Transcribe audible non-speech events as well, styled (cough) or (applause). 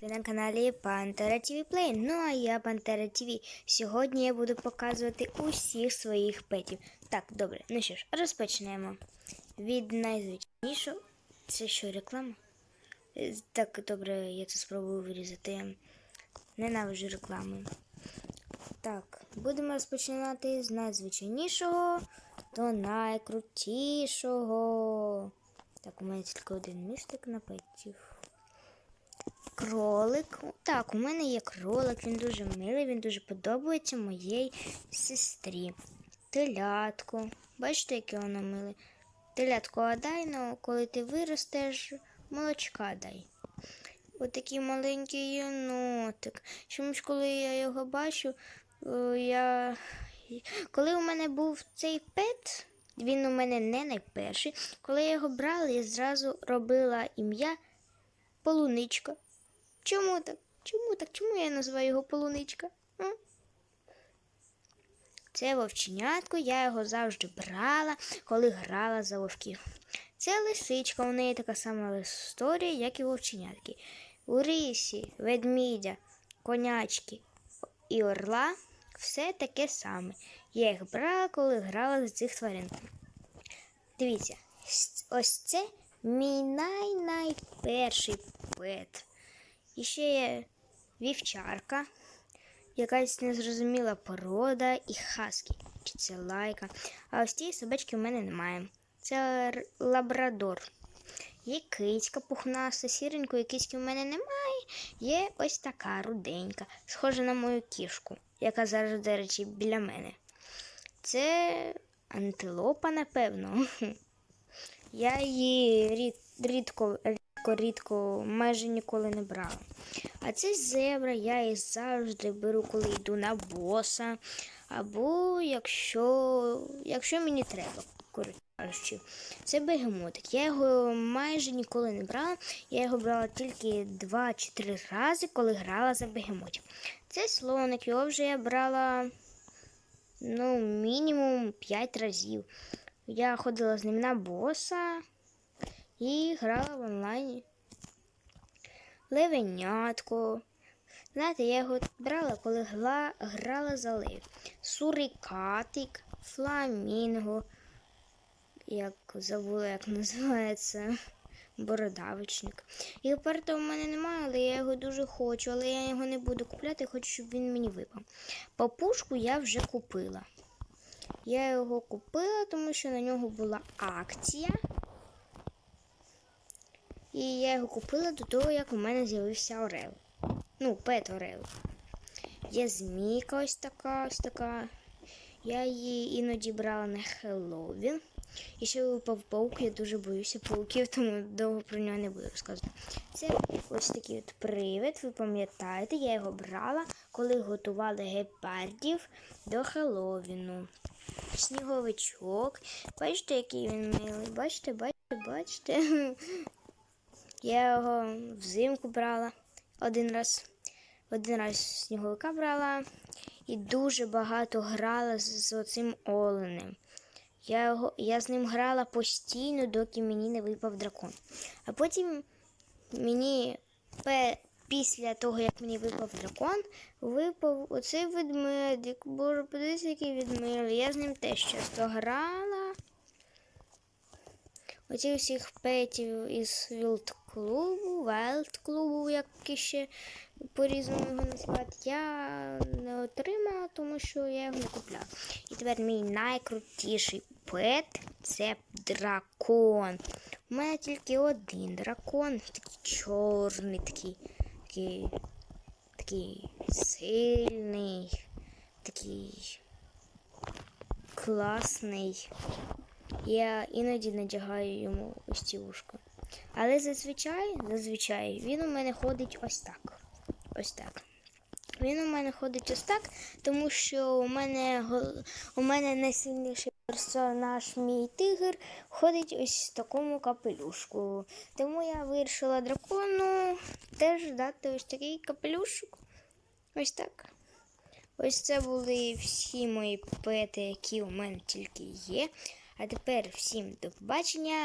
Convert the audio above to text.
Ви на каналі Пантера ТВ Плей. Ну а я Пантера ТВ. Сьогодні я буду показувати усіх своїх петів. Так, добре, ну що ж, розпочнемо. Від найзвичайнішого. Це що, реклама? Е, Так, добре, я це спробую вирізати. Ненавиджу рекламу. Так, будемо розпочинати з найзвичайнішого до найкрутішого. Так, у мене тільки один містик на петів. Кролик. Так, у мене є кролик, він дуже милий, він дуже подобається моїй сестрі. Телятко. Бачите, яке воно миле? Телятко, а дай, ну, коли ти виростеш, молочка дай. Отакий маленький єнотик. Чомусь, коли я його бачу, я. Коли у мене був цей пет, він у мене не найперший. Коли я його брала, я зразу робила ім'я Полуничка. Чому так? Чому так? Чому я називаю його полуничка? М? Це вовченятко, я його завжди брала, коли грала за вовків. Це лисичка, у неї така сама історія, як і вовченятки. У рисі, ведмідя, конячки і орла все таке саме. Я їх брала, коли грала за цих тварин. Дивіться, ось це мій най-найперший пет. І ще є вівчарка, якась незрозуміла порода і хаскі. Чи це лайка. А ось цієї собачки в мене немає. Це лабрадор. Є кицька пухнаста, сіренької кицьки в мене немає. Є ось така руденька, схожа на мою кішку, яка зараз, до речі, біля мене. Це антилопа, напевно. (laughs) Я її рід, рідко, рідко, рідко, майже ніколи не брала. А це зебра, я її завжди беру, коли йду на боса. Або якщо, якщо мені треба, коротше. Це бегемотик. Я його майже ніколи не брала. Я його брала тільки два чи три рази, коли грала за бегемотів. Це слоник, його вже я брала ну, мінімум 5 разів. Я ходила з ним на боса і грала в онлайні. Левенятко. Знаєте, я його брала, коли гла, грала за лев. Сурикатик, фламінго. Як забула, як називається бородавочник. І оперта у мене немає, але я його дуже хочу, але я його не буду купляти, хочу, щоб він мені випав. Папушку я вже купила. Я його купила, тому що на нього була акція. І я його купила до того, як у мене з'явився Орел. Ну, пет Орел. Є змійка ось така, ось така. Я її іноді брала на Хеллоуін. І ще випав паук, я дуже боюся пауків, тому довго про нього не буду розказувати. Це ось такий от привид, ви пам'ятаєте, я його брала, коли готували гепардів до Хеллоуіну. Сніговичок. Бачите, який він милий? Бачите, бачите, бачите. (laughs) Я його взимку брала один раз. Один раз сніговика брала і дуже багато грала з, з оцим оленем. Я, його, я з ним грала постійно, доки мені не випав дракон. А потім мені після того, як мені випав дракон, випав оцей ведмедик. Боже, подивіться, який ведмедик. Я з ним теж часто грала. Оці всіх петів із Вілд клубу, Велт клубу, як ще по-різному його називати, я не отримала, тому що я його не купляла. І тепер мій найкрутіший пет це дракон. У мене тільки один дракон, такий чорний, такий, такий, такий сильний, такий класний. Я іноді надягаю йому ось ці вушка. Але зазвичай, зазвичай він у мене ходить ось так. Ось так. Він у мене ходить ось так, тому що у мене у мене найсильніший персонаж, мій тигр, ходить ось в такому капелюшку. Тому я вирішила дракону теж дати ось такий капелюшок. Ось так. Ось це були всі мої пети, які у мене тільки є. А тепер всім до побачення.